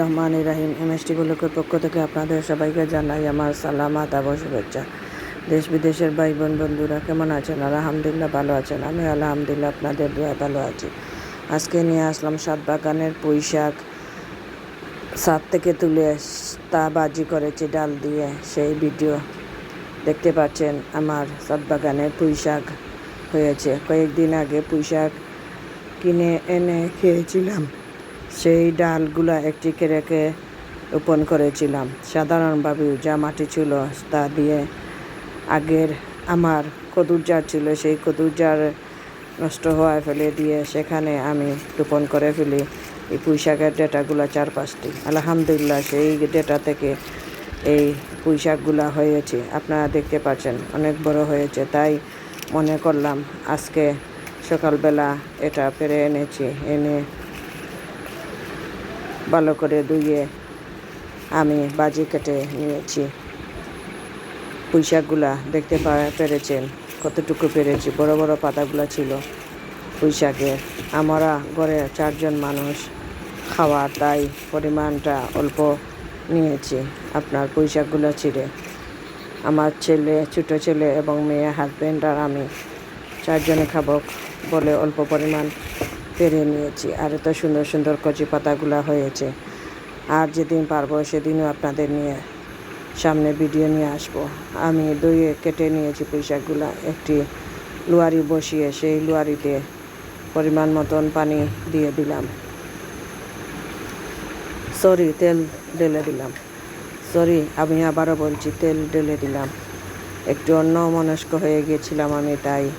রহমান রাহিম। MST গোলকের পক্ষ থেকে আপনাদের সবাইকে জানাই আমার সালামাত আবার শুভেচ্ছা। দেশ বিদেশের ভাই বোন বন্ধুরা, কেমন আছেন? আলহামদুলিল্লাহ ভালো আছেন। আমি আলহামদুলিল্লাহ আপনাদের দোয়া ভালো আছি। আজকে নিয়ে আসলাম সাত বাগানের পুঁই শাক সাত থেকে তুলে তা বাজি করেছি ডাল দিয়ে। সেই ভিডিও দেখতে পাচ্ছেন আমার সাত বাগানে পুঁই শাক হয়েছে। কয়েকদিন আগে পুঁই শাক কিনে এনে খেয়েছিলাম। সেই ডালগুলো একটি রেখে রোপণ করেছিলাম। সাধারণভাবে যা মাটি ছিল তা দিয়ে আগের আমার কদুর জার ছিল, সেই কদুর জার নষ্ট হওয়ায় ফেলে দিয়ে সেখানে আমি রোপণ করে ফেলি। এই পুঁই শাকের ডেটাগুলো চার পাঁচটি আলহামদুলিল্লাহ, সেই ডেটা থেকে এই পুঁইশাকগুলো হয়েছে। আপনারা দেখতে পাচ্ছেন, অনেক বড় হয়েছে। তাই মনে করলাম, আজকে সকালবেলা এটা পেরে এনেছি। এনে ভালো করে ধুয়ে আমি বাজি কেটে নিয়েছি। পুঁই শাকগুলা দেখতে পেরেছেন, কতটুকু পেরেছি। বড় বড় পাতাগুলো ছিল পুঁই শাকের আমরা ঘরে চারজন মানুষ খাওয়া তাই পরিমাণটা অল্প নিয়েছি। আপনার পুঁই শাকগুলো ছিঁড়ে। আমার ছেলে, ছোটো ছেলে এবং মেয়ে হাজব্যান্ড আর আমি চারজনে খাব বলে অল্প পরিমাণ পেরে নিয়েছি। আর এত সুন্দর সুন্দর কচি পাতাগুলো হয়েছে। আর যেদিন পারব সেদিনও আপনাদের নিয়ে সামনে ভিডিও নিয়ে আসব। আমি দইয়ে কেটে নিয়েছি পুঁইশাকগুলো একটি লুয়ারি বসিয়ে সেই লুয়ারিতে পরিমাণ মতন পানি দিয়ে দিলাম। সরি, তেল ঢেলে দিলাম। সরি, আমি আবারও বলছি, তেল ঢেলে দিলাম। একটু অন্য মনস্ক হয়ে গিয়েছিলাম আমি, তাই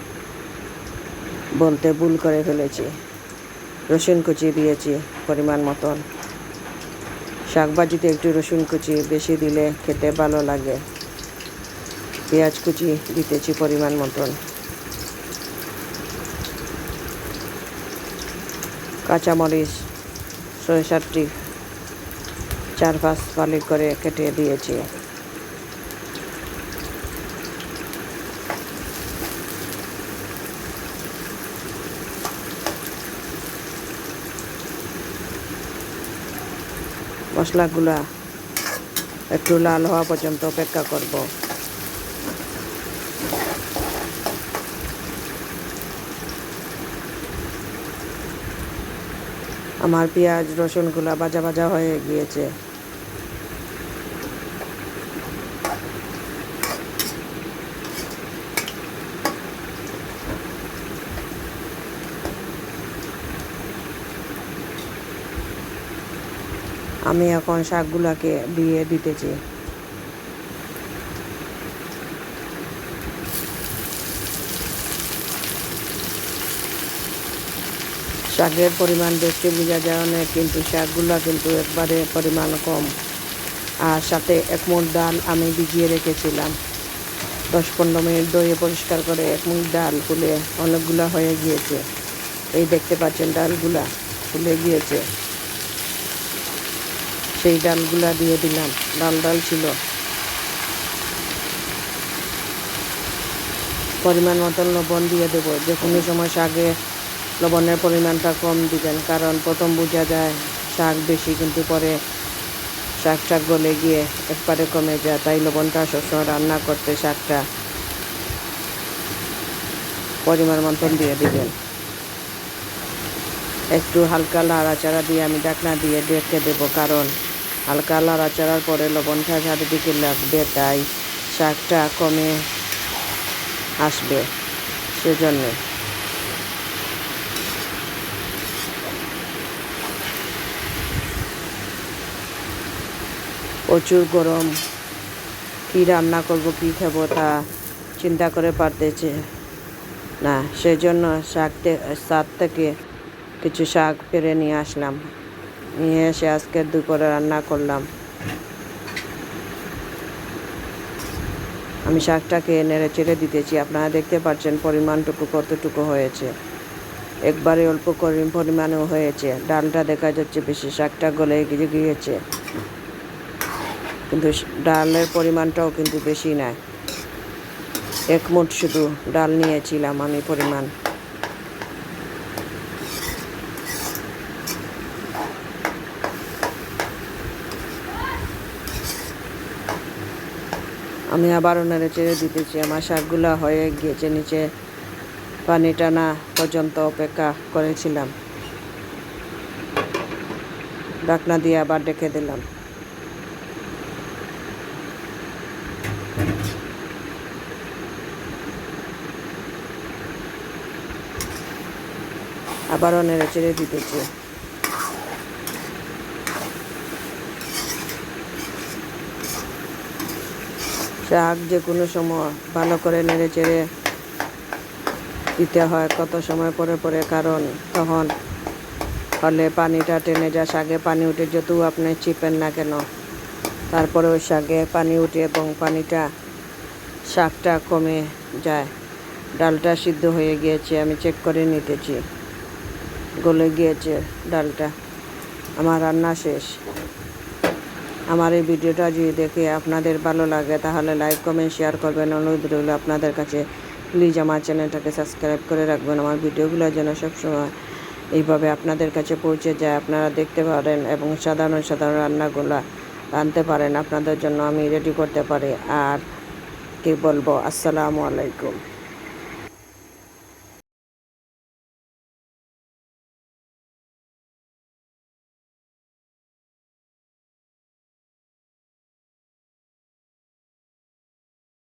বলতে ভুল করে ফেলেছি। রসুন কুচি দিয়েছি পরিমাণ মতন। শাকভাজিতে একটু রসুন কুচি বেশি দিলে খেতে ভালো লাগে। পেঁয়াজ কুচি দিতেছি পরিমাণ মতন। কাঁচামরিচ ছয় সাতটি চার পাঁচ ফালি করে কেটে দিয়েছি। মশলাগুলা একটু লাল হওয়া পর্যন্ত অপেক্ষা করব। আমার পেঁয়াজ, রসুনগুলা ভাজা ভাজা হয়ে গিয়েছে। আমি এখন শাকগুলাকে দিয়ে দিতেছি। শাকের পরিমাণ বেশি বোঝা যায় অনেক কিন্তু শাকগুলা কিন্তু একবারে পরিমাণ কম। আর সাথে এক মুঠ ডাল আমি ভিজিয়ে রেখেছিলাম। দশ পনেরো মিনিট দইয়ে পরিষ্কার করে এক মুঠ ডাল ফুলে অনেকগুলা হয়ে গিয়েছে। এই দেখতে পাচ্ছেন ডালগুলা ফুলে গিয়েছে। সেই ডালগুলা দিয়ে দিলাম। ডাল ডাল ছিল। পরিমাণ মতন লবণ দিয়ে দেবো। যে কোনো সময় শাকে লবণের পরিমাণটা কম দিবেন, কারণ প্রথম বোঝা যায় শাক বেশি, কিন্তু পরে শাক শাক গলে গিয়ে একবারে কমে যায়। তাই লবণটা সবসময় রান্না করতে শাকটা পরিমাণ মতন দিয়ে দিবেন। একটু হালকা লাড়াচাড়া দিয়ে আমি ঢাকনা দিয়ে ডেকে দেবো, কারণ হালকা লাড়াচাড়ার পরে লবণটা চারিদিকে লাগবে তাই শাকটা কমে আসবে সেজন্য। প্রচুর গরম। কি রান্না করব, কি খাব তা চিন্তা করে পারতেছে না। সেই জন্য শাক সাত থেকে কিছু শাক পেরে নিয়ে আসলাম। নিয়ে এসে আজকের দুপুরে রান্না করলাম। আমি শাকটাকে নেড়ে চেড়ে দিতেছি। আপনারা দেখতে পাচ্ছেন পরিমাণটুকু কতটুকু হয়েছে। একবারে অল্প পরিমাণেও হয়েছে। ডালটা দেখা যাচ্ছে বেশি শাকটা গলে গিয়ে গিয়েছে। কিন্তু ডালের পরিমাণটাও কিন্তু বেশি নয় এক মুঠ শুধু ডাল নিয়েছিলাম আমি পরিমাণ। আমি আবারও নেড়ে চেড়ে দিতেছি। আমার শাকগুলো হয়ে গিয়েছে নিচে পানি টানা পর্যন্ত অপেক্ষা করেছিলাম। ডাকনা দিয়ে আবার ডেকে দিলাম। আবারও নেড়ে চেড়ে দিতেছি। শাক যে কোনো সময় ভালো করে নেড়ে চেড়ে দিতে হয়, কত সময় পরে পরে। কারণ তখন হলে পানিটা টেনে যায় শাকে পানি উঠে যতও আপনি চিপেন না কেন, তারপরে ওই শাকে পানি উঠে এবং পানিটা শাকটা কমে যায়। ডালটা সিদ্ধ হয়ে গিয়েছে, আমি চেক করে নিতেছি। গলে গিয়েছে ডালটা। আমার রান্না শেষ। আমার এই ভিডিওটা যদি দেখে আপনাদের ভালো লাগে, তাহলে লাইক কমেন্ট শেয়ার করবেন। অনুরোধ রইল আপনাদের কাছে। প্লিজ আমার চ্যানেলটাকে সাবস্ক্রাইব করে রাখবেন। আমার ভিডিওগুলো যেন সবসময় এইভাবে আপনাদের কাছে পৌঁছে যায়। আপনারা দেখতে পারেন এবং সাধারণ সাধারণ রান্নাগুলো রাঁধতে পারেন। আপনাদের জন্য আমি রেডি করতে পারি। আর কি বলব? আসসালামু আলাইকুম।